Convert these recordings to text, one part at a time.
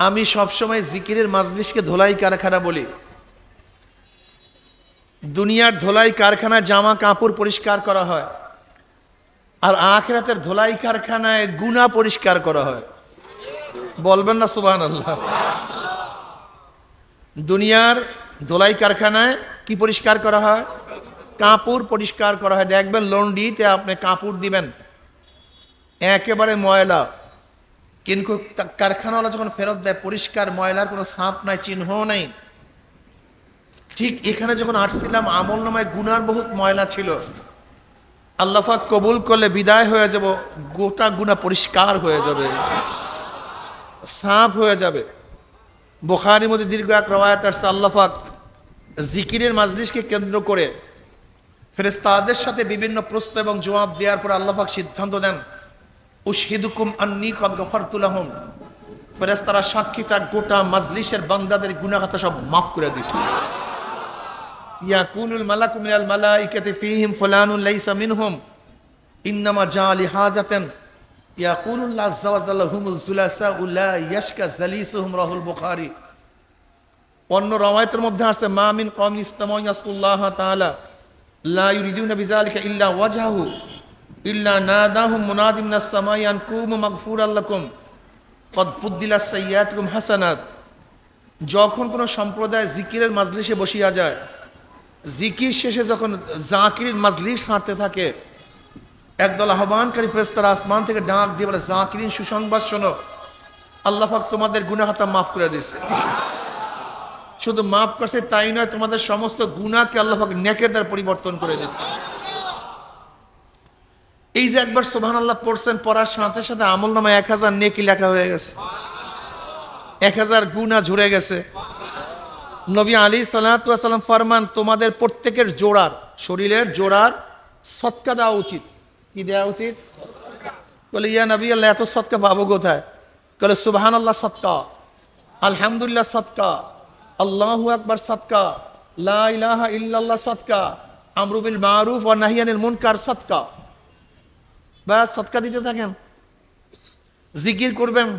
আমি সবসময় জিকিরের মাজলিসকে ধোলাই কারখানা বলি। দুনিয়ার ধোলাই কারখানায় জামা কাপড় পরিষ্কার করা হয়। আর আখরাতের ধোলাই কারখানায় গুণা পরিষ্কার করা হয়। বলবেন না সুবাহ আল্লাহ দুনিয়ার ধোলাই কারখানায় কি পরিষ্কার করা হয়? কাপড় পরিষ্কার করা হয়। দেখবেন লন্ডিতে আপনি কাপড় দিবেন। একেবারে ময়লা। কিন্তু কারখানাওয়ালা যখন ফেরত দেয়, পরিষ্কার ময়লার কোনো সাপ নাই চিহ্ন নাই। ঠিক এখানে যখন আসছিলাম আমল নামায় গুনার বহুত ময়লা ছিল আল্লাহাক কবুল করলে বিদায় হয়ে যাব, গোটা গুণা পরিষ্কার হয়ে যাবে, সাফ হয়ে যাবে। বোখারির মধ্যে দীর্ঘ এক রবায়াত আসছে আল্লাহাক জিকিরের মাজলিসকে কেন্দ্র করে ফেরেস্তাদের সাথে বিভিন্ন প্রশ্ন এবং জবাব দেওয়ার পর আল্লাহাক সিদ্ধান্ত দেন উশহিদুকুম আন্নি কদ গফারতুলাহম ফেরেস্তারা সাক্ষী তার গোটা মাজলিসের বান্দাদের গুনাখাতা সব মাফ করে দিয়েছিল ইয়াকুলুল মালাকু মিনাল মালাইকাতি ফীহিম ফুলানুন লাইসা মিনহুম। ইন্নামা জা লিহাজাতান ইয়াকুলুল্লাহ আযজা ওয়া জাল্লা হুমুল জুলাসা উলা ইয়াশকা জালিসুহুম রাহুল বুখারী। অন্য রওয়ায়াতের মধ্যে আছে মা মিন কওমিন ইসতামাউ ইয়াসকুল্লাহ তাআলা, লা ইউরিদুনা বিযালিকা ইল্লা ওয়াজহাহু। ইল্লা নাদাহুম মুনাদিম মিনাস সামাই আন কুমু মাগফুরাল লাকুম কদ বুদ্দিলাস সাইয়্যাতুকুম হাসানাত। যখন কোনো সম্প্রদায় জিকিরের মাজলিসে বসিয়া যায়, জিকির শেষে যখন জাকিরের মাজলিস হাঁটতে থাকে, একদল আহ্বানকারী ফেরেস্তারা আসমান থেকে ডাক দিয়ে বলে, জাকিরিন, সুসংবাদ শোনো। আল্লাহ পাক তোমাদের গুনাহাতা মাফ করে দিয়েছে। শুধু মাফ করছে, তাই নয়, তোমাদের সমস্ত গুনাহকে আল্লাহ পাক নেকের দ্বারা পরিবর্তন করে দিয়েছে। এই যে একবার সোভান আল্লাহ পড়ছেন, পড়ার সাথে সাথে আমল নামে এক হাজার নেকি লেখা হয়ে গেছে। এক হাজার গুণা ঝরে গেছে। নবী আলী সাল্লাম ফরমান, তোমাদের প্রত্যেকের জোড়ার, শরীরের জোড়ার সৎকা দেওয়া উচিত। কি দেওয়া উচিত? বলে, ইয়া নবী আল্লাহ, এত সৎকা পাবো কোথায়? বলে সুবাহান আল্লাহ সৎকা, আলহামদুলিল্লাহ সৎকা, আল্লাহ আকবার সৎকা, লা ইলাহা ইল্লাল্লাহ সৎকা আমরুবিল মারুফ ও নাহিয়ানিল মুনকার সৎকা। ব্যাস সৎকা দিতে থাকেন। জিকির করবেন।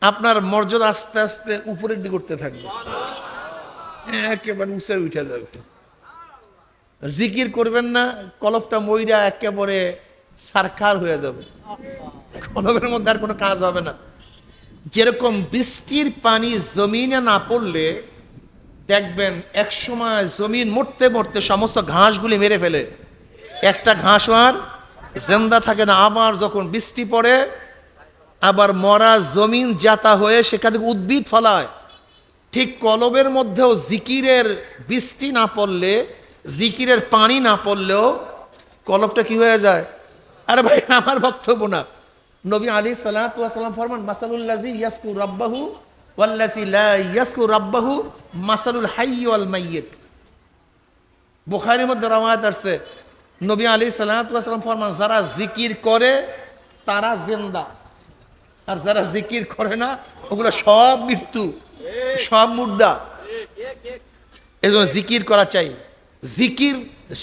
আপনার মর্যাদা আস্তে আস্তে উপরের দিকে উঠতে থাকবে। একেবারে উঁচে উঠে যাবে। জিকির করবেন না কলফটা ময়রা একেবারে সারখার হয়ে যাবে। কলবের মধ্যে আর কোনো কাজ হবে না। যেরকম বৃষ্টির পানি জমিনে না পড়লে দেখবেন এক সময় জমিন মরতে মরতে সমস্ত ঘাসগুলি মেরে ফেলে। একটা ঘাস আর জেন্দা থাকে না, আবার যখন বৃষ্টি পড়ে, আবার মরা জমিন জাতা হয়ে সেখান থেকে উদ্ভিদ ফলায়। ঠিক কলবের মধ্যেও জিকিরের বৃষ্টি না পড়লে, জিকিরের পানি না পড়লেও কলবটা কি হয়ে যায়? আরে ভাই, আমার বক্তব্য না। নবী আলী সালাম ফরমান মাসালুল্লাজি ইয়াসকু রাব্বাহু লা মাসালুল হাই ওয়াল মাইয়িত। মধ্যে রাওয়ায়াত আসছে নবী আলী সালাম ফরমান, যারা জিকির করে তারা জেন্দা। আর যারা জিকির করে না, ওগুলো সব মৃত্যু, সব মুর্দা। এই জন্য জিকির করা চাই। জিকির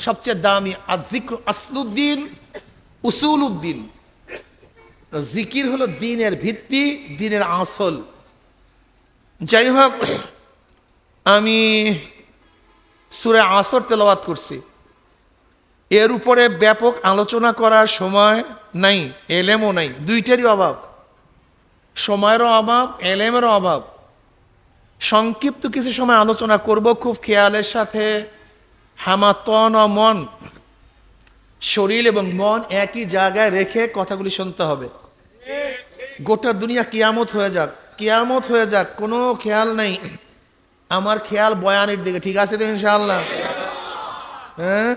সবচেয়ে দামি আর জিক্র আসলুদ্দিন উসুল উদ্দিন জিকির হলো দিনের ভিত্তি, দিনের আসল। যাই হোক, আমি সুরে আসর তেলাওয়াত করছি। এর উপরে ব্যাপক আলোচনা করার সময় নাই, এলেমও নাই। দুইটারই অভাব। সময়েরও অভাব, এলেমেরও অভাব। সংক্ষিপ্ত কিছু সময় আলোচনা করব, খুব খেয়ালের সাথে। হামা তন ও মন, শরীর এবং মন একই জায়গায় রেখে কথাগুলি শুনতে হবে। গোটা দুনিয়া কিয়ামত হয়ে যাক, কিয়ামত হয়ে যাক, কোনো খেয়াল নেই। আমার খেয়াল বয়ানের দিকে, ঠিক আছে তো ইনশাআল্লাহ? হ্যাঁ?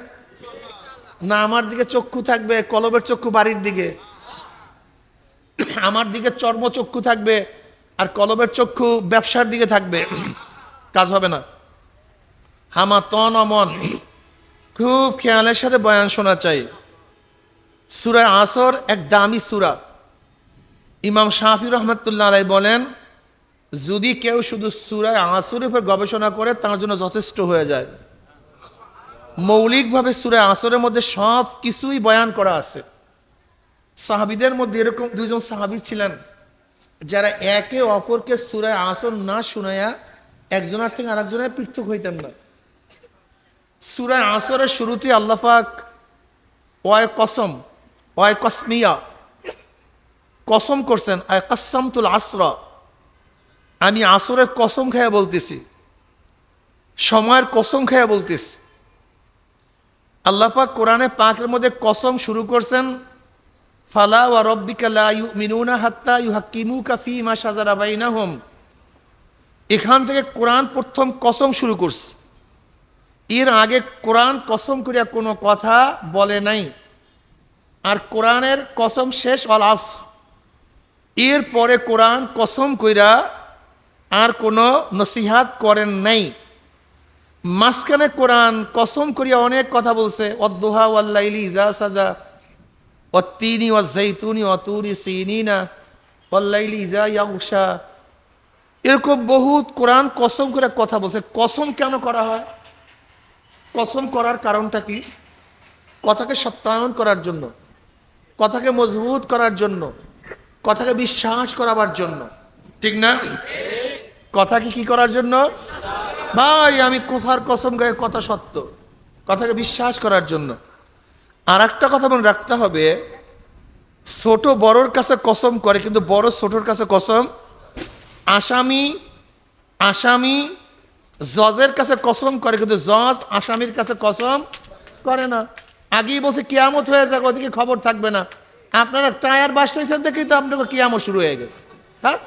না, আমার দিকে চক্ষু থাকবে, কলবের চক্ষু বাড়ির দিকে। আমার দিকে চর্মচক্ষু থাকবে আর কলবের চক্ষু ব্যবসার দিকে থাকবে। কাজ হবে না। হামা তন অমন। খুব খেয়ালের সাথে বয়ান শোনা চাই। সুরা আসর, এক দামি সুরা। ইমাম শাহি রহমতুল্লাহ আলাই বলেন, যদি কেউ শুধু সুরায় আসরের উপর গবেষণা করে, তার জন্য যথেষ্ট হয়ে যায়। মৌলিকভাবে সুরায় আসরের মধ্যে সব কিছুই বয়ান করা আছে। সাহাবিদের মধ্যে এরকম দুজন সাহাবি ছিলেন, যারা একে অপরকে সুরায় আসর না শুনায়া একজনের থেকে আরেকজনের পৃথক হইতেন না। সুরায় আসরের শুরুতে আল্লাফাক ওয় কসম ওয় কসমিয়া, কসম করছেন, আয় কাসামতুল আসরা আমি আসরের কসম খেয়ে বলতেছি, সময়ের কসম খেয়ে বলতেছি। আল্লাপাক কোরআনে পাকের মধ্যে কসম শুরু করছেন, ফালা ওয়া রব্বিকা লা ইউমিনুনা হাত্তা ইউহাক্কিমুকা ফীমা শাজারা বাইনাহুম। এখান থেকে কোরআন প্রথম কসম শুরু করছে। এর আগে কোরআন কসম করিয়া কোনো কথা বলে নাই। আর কোরআনের কসম শেষ অল আস। এর পরে কোরআন কসম কইরা আর কোনো নসিহাত করেন নাই। মাঝখানে কোরআন কসম করিয়া অনেক কথা বলছে, অদ্দোহা ওয়াল্লাইলি ইজা সাজা অত্তিনি ওয়াজাইতুনি অতুরি সিনিনা ওয়াল্লাইলি ইজা ইয়াউশা এরকম বহুত কোরআন কসম করে কথা বলছে। কসম কেন করা হয়? কসম করার কারণটা কি? কথাকে সত্যায়ন করার জন্য, কথাকে মজবুত করার জন্য, কথাকে বিশ্বাস করাবার জন্য। ঠিক না? কথাকে কি করার জন্য? ভাই, আমি কোথার কসম গায়ে কথা সত্য? কথাকে বিশ্বাস করার জন্য। আর একটা কথা মনে রাখতে হবে, ছোট বড়র কাছে কসম করে, কিন্তু বড় ছোটর কাছে কসম, আসামি আসামি, জজের কাছে কসম করে, কিন্তু জজ আসামির কাছে কসম করে না। আগেই বসে কিয়ামত হয়ে যাক, ওদিকে খবর থাকবে না। আপনারা টায়ার বাস্ট হয়েছেন দেখেই তো আপনাকে কিয়ামত শুরু হয়ে গেছে। হ্যাঁ?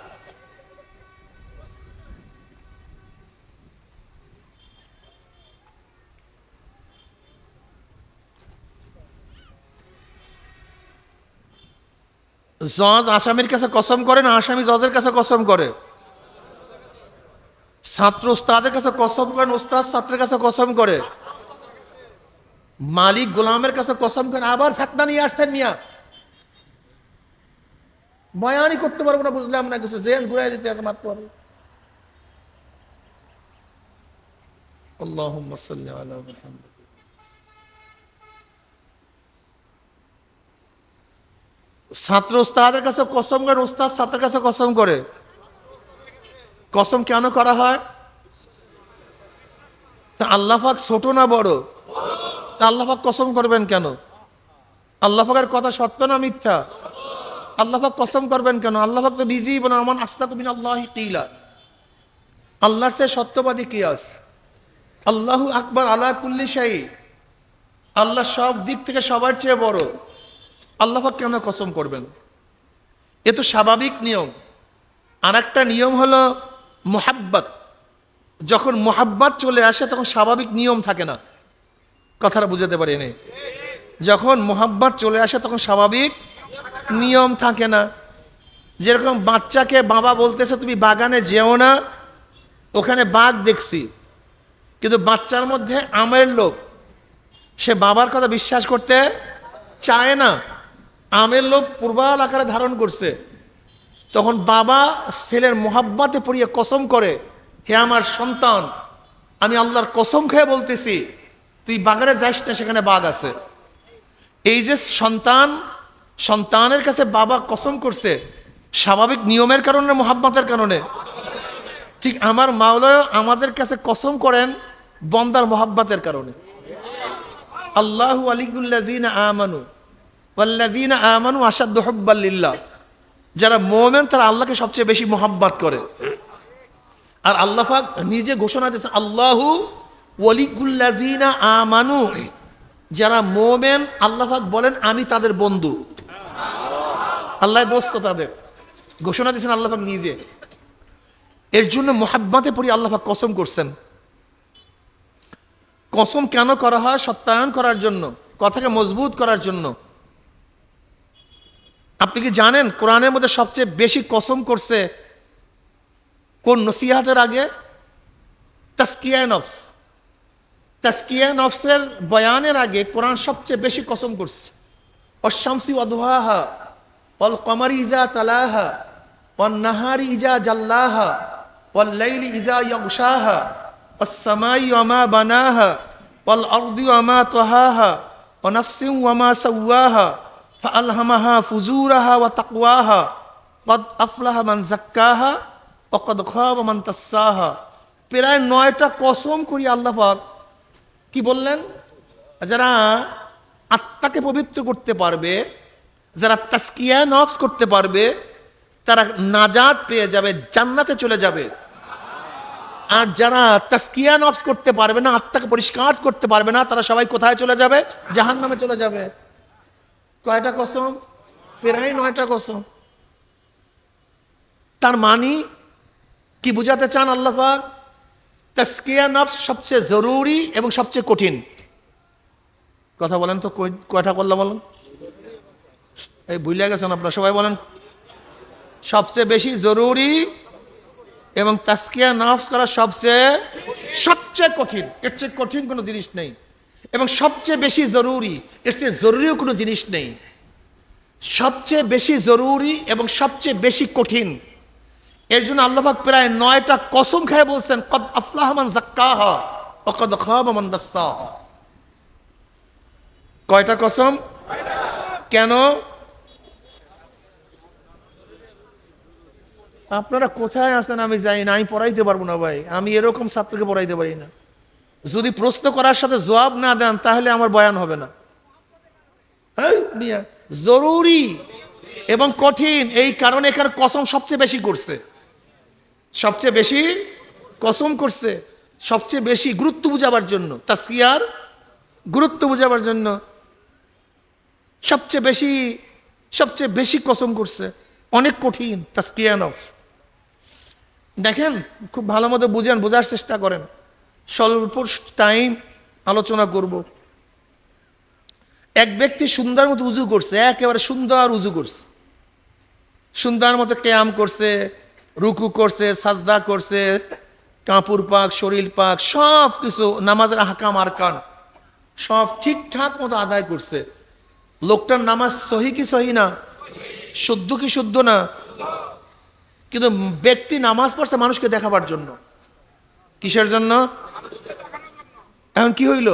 জজ আসামির কাছে কসম করে না আসামি জজের কাছে কসম করে ছাত্র ওস্তাদের কাছে কসম করেন ওস্তাদ ছাত্রের কাছে কসম করে মালিক গোলামের কাছে কসম করেন আবার ফেতনা নিয়ে আসছেন মিয়া বয়ানই করতে পারবো না বুঝলাম না কিছু জেল ঘুরাই দিতে আছে মারতে পারবো اللهم صل على محمد ছাত্র ওস্তাদের কাছে কসম করে ওস্তাদ ছাত্রের কাছে কসম করে। কসম কেন করা হয়? তা আল্লাহাক ছোট না বড়? তা আল্লাহাক কসম করবেন কেন? আল্লাহাকের কথা সত্য না মিথ্যা? আল্লাহাক কসম করবেন কেন? আল্লাহাক তো নিজেই বলেন আমার আস্তা কবিন আল্লাহ কিলা। আল্লাহর সে সত্যবাদী কি আস আল্লাহ আকবর আল্লাহ কুল্লি শাহী আল্লাহ সব দিক থেকে সবার চেয়ে বড়। আল্লাহাক কেন কসম করবেন? এ তো স্বাভাবিক নিয়ম। আর একটা নিয়ম হলো মোহাব্বত। যখন মোহাব্বত চলে আসে, তখন স্বাভাবিক নিয়ম থাকে না। কথাটা বুঝাতে পারি নি যখন মোহাব্বত চলে আসে, তখন স্বাভাবিক নিয়ম থাকে না। যেরকম বাচ্চাকে বাবা বলতেছে, তুমি বাগানে যেও না, ওখানে বাঘ দেখছি। কিন্তু বাচ্চার মধ্যে আমের লোক সে বাবার কথা বিশ্বাস করতে চায় না। আমের লোক পূর্বাল আকারে ধারণ করছে। তখন বাবা ছেলের মোহাব্বাতে পড়িয়ে কসম করে, হে আমার সন্তান, আমি আল্লাহর কসম খেয়ে বলতেছি, তুই বাগানে যাইস না, সেখানে বাঘ আছে। এই যে সন্তান, সন্তানের কাছে বাবা কসম করছে, স্বাভাবিক নিয়মের কারণে, মোহাব্বতের কারণে। ঠিক আমার মাওলায় আমাদের কাছে কসম করেন, বন্দার মোহাব্বতের কারণে। আল্লাহু আলিগুল্লাজিনা আমানু। ওয়াল্লাযীনা আমানু আশাদ্দু হুব্বাল লিল্লাহ। যারা মোমেন, তারা আল্লাহকে সবচেয়ে বেশি মোহাব্বত করে। আর আল্লাহ নিজে ঘোষণা দিয়েছেন, আল্লাহু ওয়ালিগুল্লাযীনা আমানু। যারা মোমেন, আল্লাহ বলেন, আমি তাদের বন্ধু। আল্লাহ দোস্ত তাদের। ঘোষণা দিয়েছেন আল্লাহ পাক নিজে। এর জন্য মোহাব্বতে পড়ি আল্লাহ পাক কসম করছেন। কসম কেন করা হয়? সত্যায়ন করার জন্য, কথাকে মজবুত করার জন্য। আপনি কি জানেন কোরআনের মধ্যে সবচেয়ে বেশি কসম করছে কোন নসিহাতের আগে? তাস্কিয়া নফস। তাস্কিয়া নফসের বয়ানের আগে কোরআন সবচেয়ে বেশি কসম করছে। অশামসি অদোহাহা অল কমারি ইজা প নাহারি ইজা জাল্লাহ অল লাইল ইজা ইয়ুশাহা অসামাই অমা বানাহ অল অর্দি অমা তোহাহ অনফসিম অমা সৌয়াহা আলহামাহা ফুজুরাহা ওয়া তাকওয়াহা কদ আফলাহা মান জাক্কাহা অকদ খাব মান প্রায় নয়টা কসম করি আল্লাহ পাক। কি বললেন? যারা আত্মাকে পবিত্র করতে পারবে, যারা তাস্কিয়া নফস করতে পারবে, তারা নাজাদ পেয়ে যাবে, জান্নাতে চলে যাবে। আর যারা তাস্কিয়া নফস করতে পারবে না, আত্মাকে পরিষ্কার করতে পারবে না, তারা সবাই কোথায় চলে যাবে? জাহান চলে যাবে। কয়টা কসম? প্রায় নয়টা কসম। তার মানি কি বুঝাতে চান আল্লাহ পাক? তাস্কিয়া সবচেয়ে জরুরি এবং সবচেয়ে কঠিন। কথা বলেন তো কয়টা করলে বলেন? এই বুঝলে গেছেন আপনারা সবাই বলেন। সবচেয়ে বেশি জরুরি এবং তাস্কিয়া নফস করা সবচেয়ে সবচেয়ে কঠিন। এর চেয়ে কঠিন কোনো জিনিস নেই। এবং সবচেয়ে বেশি জরুরি, এর চেয়ে জরুরিও কোনো জিনিস নেই। সবচেয়ে বেশি জরুরি এবং সবচেয়ে বেশি কঠিন, এর জন্য আল্লাহাক প্রায় নয়টা কসম খায় বলছেন, কদ আফলাহমান জাক্কাহা ও কদ কয়টা কসম? কেন? আপনারা কোথায় আছেন আমি জানি না, আমি পড়াইতে পারব না ভাই। আমি এরকম ছাত্রকে পড়াইতে পারি না। যদি প্রশ্ন করার সাথে জবাব না দেন, তাহলে আমার বয়ান হবে না। জরুরি এবং কঠিন, এই কারণে এখানে কসম সবচেয়ে বেশি করছে। সবচেয়ে বেশি কসম করছে, সবচেয়ে বেশি গুরুত্ব বুঝাবার জন্য তাস্কিয়ার গুরুত্ব বুঝাবার জন্য সবচেয়ে বেশি সবচেয়ে বেশি কসম করছে। অনেক কঠিন তাস্কিয়া নফস। দেখেন, খুব ভালো মতো বুঝেন, বোঝার চেষ্টা করেন। স্বল্প টাইম আলোচনা করব। এক ব্যক্তি সুন্দর মতো উজু করছে, একেবারে সুন্দর উজু করছে। সুন্দর মতো ক্যাম করছে, রুকু করছে, সাজদা করছে, কাপড় পাক, শরীর পাক, সব কিছু, নামাজের হাকাম আরকান সব ঠিকঠাক মতো আদায় করছে। লোকটার নামাজ সহি কি সহি না? শুদ্ধ কি শুদ্ধ না? কিন্তু ব্যক্তি নামাজ পড়ছে মানুষকে দেখাবার জন্য। কিসের জন্য? এখন কি হইল?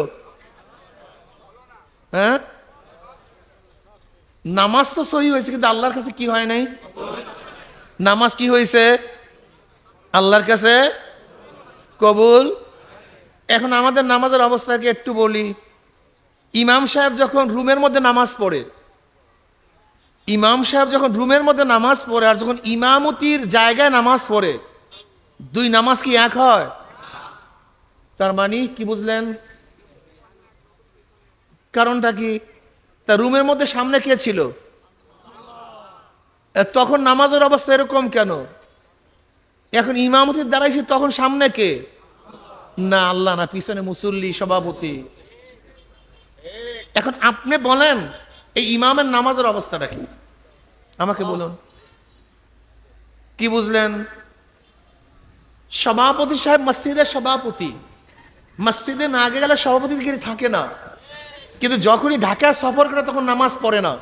হ্যাঁ? নামাজ তো সহি হয়েছে, কিন্তু আল্লাহর কাছে কি হয় নাই? নামাজ কি হয়েছে? আল্লাহর কাছে কবুল? এখন আমাদের নামাজের অবস্থাকে একটু বলি? ইমাম সাহেব যখন রুমের মধ্যে নামাজ পড়ে, ইমাম সাহেব যখন রুমের মধ্যে নামাজ পড়ে আর যখন ইমামতির জায়গায় নামাজ পড়ে, দুই নামাজ কি এক হয়? তার মানে কি বুঝলেন? কারণটা কি? তা রুমের মধ্যে সামনে কে ছিল? তখন নামাজের অবস্থা এরকম কেন? এখন ইমামতির দাঁড়াইছি তখন সামনে কে? না, আল্লাহ না, পিছনে মুসল্লি, সভাপতি। এখন আপনি বলেন, এই ইমামের নামাজের অবস্থাটা কি? আমাকে বলুন। কি বুঝলেন? সভাপতি সাহেব, মসজিদের সভাপতি। মসজিদে না আগে গেলে সভাপতিগিরি থাকে না। কিন্তু যখনই ঢাকায় সফর করে তখন নামাজ পড়ে না।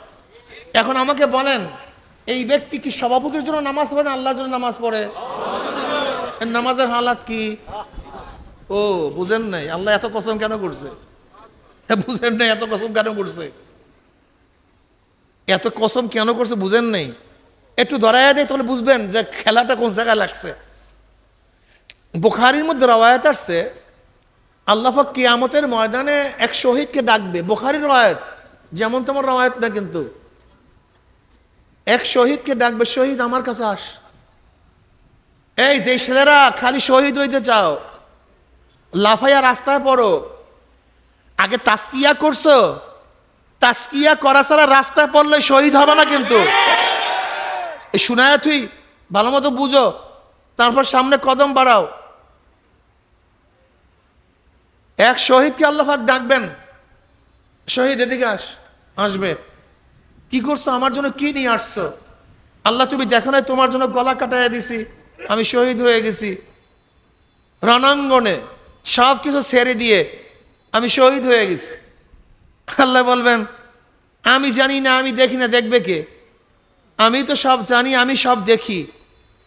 এখন আমাকে বলেন, এই ব্যক্তি কি সভাপতির জন্য নামাজ পড়ে না আল্লাহর জন্য নামাজ পড়ে? নামাজের হালাত কি? ও, বুঝেন নাই, আল্লাহ এত কসম কেন করছে? বুঝেন নাই এত কসম কেন করছে? এত কসম কেন করছে বুঝেন নাই? একটু ধরাইয়া দেয় তাহলে বুঝবেন যে খেলাটা কোন জায়গায় লাগছে। বুখারির মধ্যে রওয়ায়াত আসছে আল্লাহাক কিয়ামতের ময়দানে এক শহীদকে ডাকবে। বোখারির রওয়ায়াত, যেমন তোমার রওয়ায়াত না কিন্তু। এক শহীদকে ডাকবে, শহীদ, আমার কাছে আস। এই যে ছেলেরা, খালি শহীদ হইতে চাও। লাফাইয়া রাস্তায় পড়ো। আগে তাস্কিয়া করছ। তাস্কিয়া করা ছাড়া রাস্তায় পড়লে শহীদ হবে না কিন্তু। এই শুনায় তুই ভালো মতো বুঝো। তারপর সামনে কদম বাড়াও। এক শহীদকে আল্লাহাক ডাকবেন। শহীদ এদিকে আস, আসবে। কি করছ? আমার জন্য কি নিয়ে আসছো? আল্লাহ, তুমি দেখো না তোমার জন্য গলা কাটাইয়া দিছি। আমি শহীদ হয়ে গেছি। রণাঙ্গনে সব কিছু ছেড়ে দিয়ে আমি শহীদ হয়ে গেছি। আল্লাহ বলবেন, আমি জানি না, আমি দেখি না, দেখবে কে? আমি তো সব জানি, আমি সব দেখি।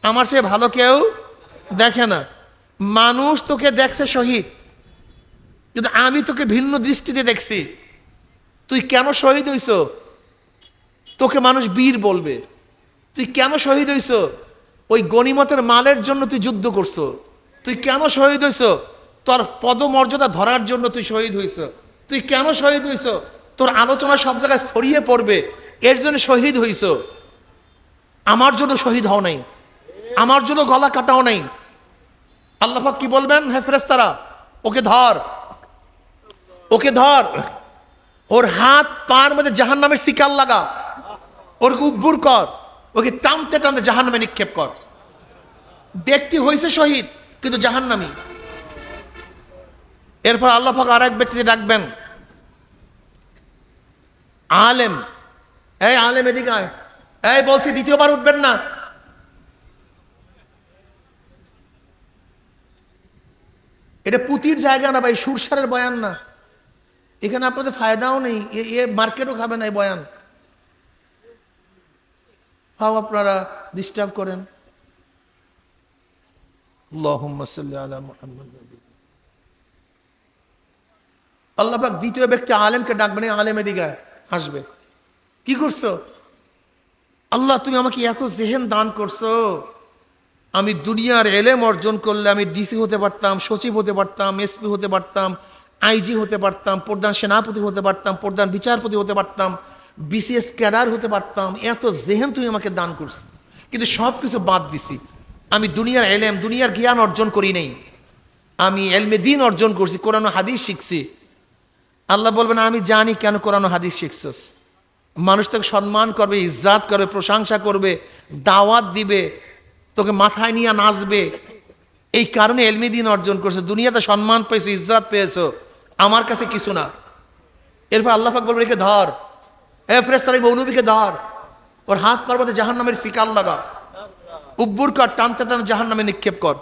আমার চেয়ে ভালো কেউ দেখে না। মানুষ তোকে দেখছে শহীদ। কিন্তু আমি তোকে ভিন্ন দৃষ্টিতে দেখছি। তুই কেন শহীদ হইছ? তোকে মানুষ বীর বলবে। তুই কেন শহীদ হইছ? ওই গণিমতের মালের জন্য তুই যুদ্ধ করছ। তুই কেন শহীদ হইছ? তোর পদমর্যাদা ধরার জন্য তুই শহীদ হইছ। তুই কেন শহীদ হইছ? তোর আলোচনা সব জায়গায় ছড়িয়ে পড়বে। এর জন্য শহীদ হইছ। আমার জন্য শহীদ হও নাই। আমার জন্য গলা কাটাও নাই। আল্লাহাক কি বলবেন? হ্যাঁ ফেরেস্তারা ওকে ধর। ওকে ধর। ওর হাত পার মধ্যে জাহান নামের শিকার লাগা। ওর উব্বুর কর। ওকে টানতে টানতে জাহান নামে নিক্ষেপ কর। ব্যক্তি হয়েছে শহীদ, কিন্তু জাহান নামি এরপর আল্লাহ পাক আর এক ব্যক্তিকে ডাকবেন। আলেম। এই আলেম এদিকে আয়। এই বলছি, দ্বিতীয়বার উঠবেন না। এটা পুতির জায়গা না ভাই, সুরসারের বয়ান না। এখানে আপনাদের ফায়দাও নেই এ- মার্কেটও খাবে না এই বয়ান। ফাও আপনারা ডিস্টার্ব করেন। আল্লাহুম্মা সাল্লি আলা মুহাম্মাদ আল্লাহ পাক দ্বিতীয় ব্যক্তি আলেমকে ডাকবেন আলেম এদিকে আসবে। কি করছ? আল্লাহ তুমি আমাকে এত জেহেন দান করছ। আমি দুনিয়ার এলেম অর্জন করলে আমি ডিসি হতে পারতাম সচিব হতে পারতাম এসপি হতে পারতাম আইজি হতে পারতাম, প্রধান সেনাপতি হতে পারতাম, প্রধান বিচারপতি হতে পারতাম, বিসিএস ক্যাডার হতে পারতাম, এত জেহেন তুমি আমাকে দান করছ। কিন্তু সব কিছু বাদ দিছি। আমি দুনিয়ার এলেম, দুনিয়ার জ্ঞান অর্জন করি নেই। আমি এলমে দিন অর্জন করছি, কোরআন হাদিস শিখছি। আল্লাহ বলবেন, আমি জানি কেন কোরআন হাদিস শিখছস। মানুষ তোকে সম্মান করবে, ইজ্জাত করবে, প্রশংসা করবে, দাওয়াত দিবে, তোকে মাথায় নিয়ে নাচবে। এই কারণে এলমি দিন অর্জন করছে। দুনিয়াতে সম্মান পেয়েছ, ইজ্জাত পেয়েছ। আমার কাছে কিছু না। এরপর আল্লাহ পাক বলবে একে ধর। এ ফ্রেস্তার এই মৌলবীকে ধর। ওর হাত পার্বতে জাহান নামের শিকার লাগা। উব্বুর কর, টানতে টানতে জাহান নামে নিক্ষেপ কর।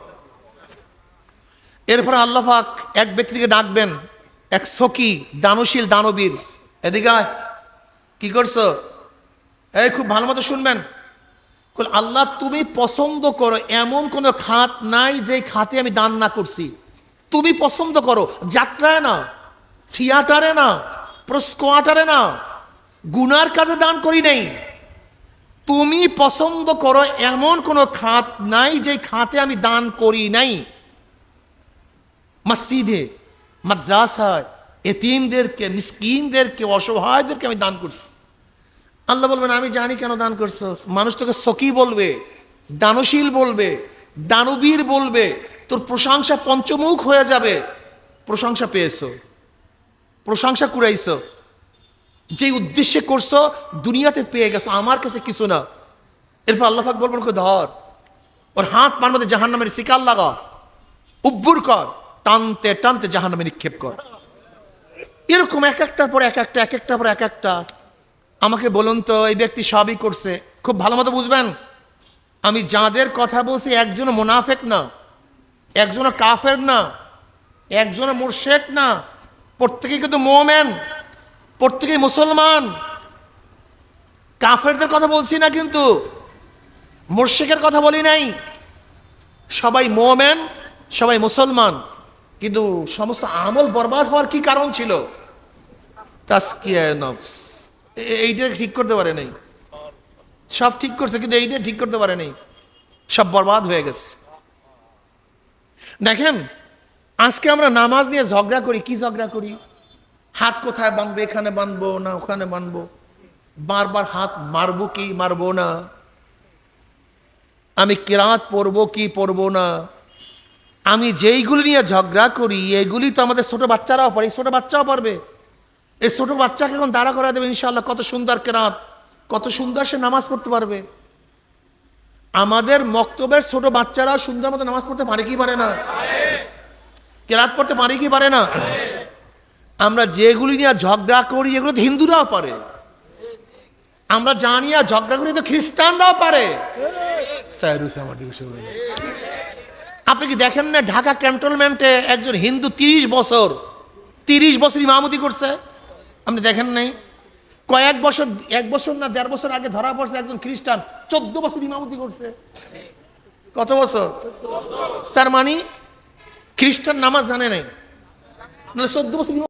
এরপর আল্লাহ পাক এক ব্যক্তিকে ডাকবেন, এক সখী, দানশীল, দানবীর। এদিকে কি করছ? এই খুব ভালো মতো শুনবেন। আল্লাহ তুমি পছন্দ করো, এমন কোন খাত নাই যে খাতে আমি দান না করছি। তুমি পছন্দ করো, যাত্রায় না, থিয়েটারে না, প্রস্কোয়াটারে না, গুনার কাজে দান করি নেই। তুমি পছন্দ করো এমন কোনো খাত নাই যে খাতে আমি দান করি নাই। মসজিদে, মাদ্রাসায়, এতিমদেরকে, মিসকিনদেরকে, অসহায়দেরকে আমি দান করছি। আল্লাহ বলবেন, আমি জানি কেন দান করছ? মানুষ তোকে সকি বলবে, দানশীল বলবে, দানবীর বলবে তোর প্রশংসা পঞ্চমুখ হয়ে যাবে। প্রশংসা পেয়েছ। প্রশংসা কুড়াইছো। যে উদ্দেশ্যে করছ, দুনিয়াতে পেয়ে গেছো, আমার কাছে কিছু না। এরপর আল্লাহাক বলবেন, ওকে ধর। ওর হাত পার মধ্যে জাহান নামের শিকার লাগা। উব্বুর কর। টানতে টানতে জাহান নামে নিক্ষেপ কর। এরকম এক একটার পর এক একটা, এক একটার পর এক একটা। আমাকে বলুন তো, এই ব্যক্তি সবই করছে। খুব ভালো মতো বুঝবেন? আমি যাদের কথা বলছি একজনও মোনাফেক না। একজনও কাফের না একজনও মুর্শেক না, প্রত্যেকেই কিন্তু মোমেন, প্রত্যেকেই মুসলমান। কাফেরদের কথা বলছি না কিন্তু মুর্শেকের কথা বলি নাই। সবাই মোমেন, সবাই মুসলমান। কিন্তু সমস্ত আমল বরবাদ হওয়ার কি কারণ ছিল? এইটা ঠিক করতে পারে নাই সব ঠিক করছে, কিন্তু এইটা ঠিক করতে পারে নাই সব বরবাদ হয়ে গেছে। দেখেন, আজকে আমরা নামাজ নিয়ে ঝগড়া করি, কি ঝগড়া করি? হাত কোথায় বাঁধবো, এখানে বাঁধবো না ওখানে বাঁধবো? বারবার হাত মারবো কি মারবো না? আমি কেরাত পরবো কি পরবো না? আমি যেইগুলি নিয়ে ঝগড়া করি, এগুলি তো আমাদের ছোট বাচ্চারাও পারে, এই ছোট বাচ্চাও পারবে। এই ছোট বাচ্চাকে এখন দাঁড়া করা দেবে ইনশাল্লাহ কত সুন্দর কেরাত, কত সুন্দর সে নামাজ পড়তে পারবে। আমাদের মক্তবের ছোট বাচ্চারা সুন্দর মতো নামাজ পড়তে পারে কি পারে না? কেরাত পড়তে পারে কি পারে না? আমরা যেগুলি নিয়ে ঝগড়া করি, এগুলো তো হিন্দুরাও পারে। আমরা জানি আর ঝগড়া করি তো খ্রিস্টানরাও পারে। আপনি কি দেখেন না ঢাকা ক্যান্টনমেন্টে একজন হিন্দু তিরিশ বছর তিরিশ বছর ইমামতি করছে? আপনি দেখেন নাই? কয়েক বছর, এক বছর না দেড় বছর আগে ধরা পড়ছে একজন খ্রিস্টান। চোদ্দ বছর ইমামতি করছে। কত বছর? তার মানে খ্রিস্টান নামাজ জানে নাই। চোদ্দ বছর